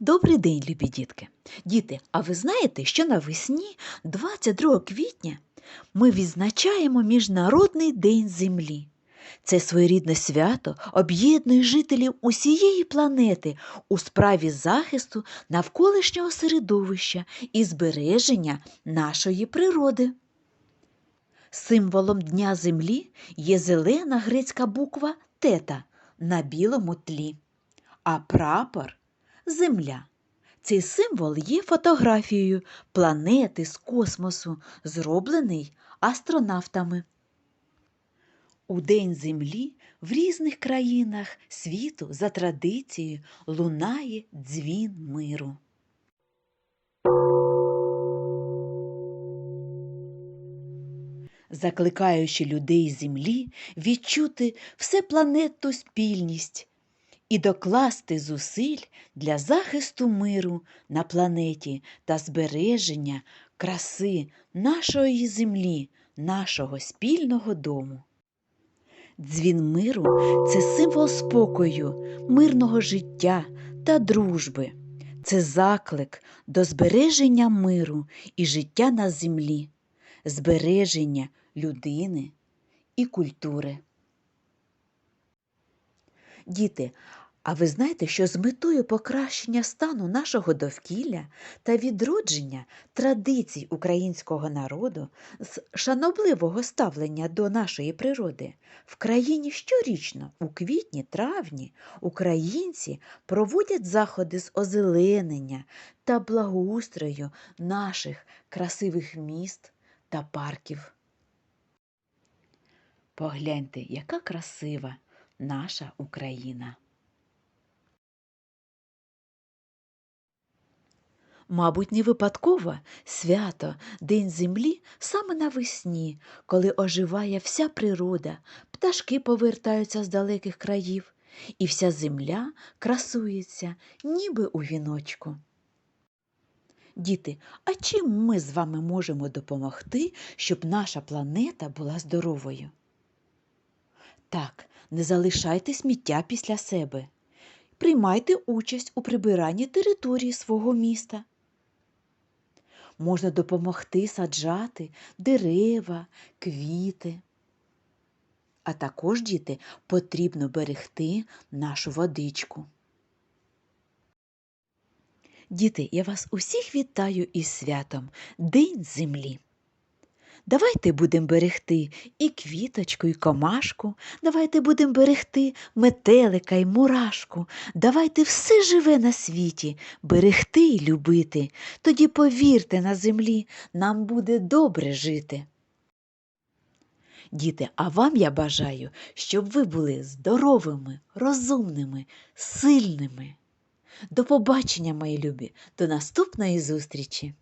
Добрий день, любі дітки. Діти, а ви знаєте, що навесні, 22 квітня, ми відзначаємо Міжнародний день Землі. Це своєрідне свято об'єднує жителів усієї планети у справі захисту навколишнього середовища і збереження нашої природи. Символом Дня Землі є зелена грецька буква тета на білому тлі, а прапор Земля. Цей символ є фотографією планети з космосу, зроблений астронавтами. У День Землі в різних країнах світу за традицією лунає дзвін миру. Закликаючи людей землі відчути всепланетну спільність і докласти зусиль для захисту миру на планеті та збереження краси нашої землі, нашого спільного дому. Дзвін миру це символ спокою, мирного життя та дружби. Це заклик до збереження миру і життя на землі, збереження людини і культури. Діти, а ви знаєте, що з метою покращення стану нашого довкілля та відродження традицій українського народу з шанобливого ставлення до нашої природи в країні щорічно у квітні-травні українці проводять заходи з озеленення та благоустрою наших красивих міст та парків. Погляньте, яка красива наша Україна. Мабуть, не випадково свято День Землі саме навесні, коли оживає вся природа, пташки повертаються з далеких країв, і вся земля красується, ніби у віночку. Діти, а чим ми з вами можемо допомогти, щоб наша планета була здоровою? Так, не залишайте сміття після себе. Приймайте участь у прибиранні території свого міста. Можна допомогти саджати дерева, квіти. А також, діти, потрібно берегти нашу водичку. Діти, я вас усіх вітаю із святом День Землі. Давайте будемо берегти і квіточку, і комашку, давайте будемо берегти метелика і мурашку, давайте все живе на світі берегти і любити. Тоді повірте на землі, нам буде добре жити. Діти, а вам я бажаю, щоб ви були здоровими, розумними, сильними. До побачення, мої любі, до наступної зустрічі!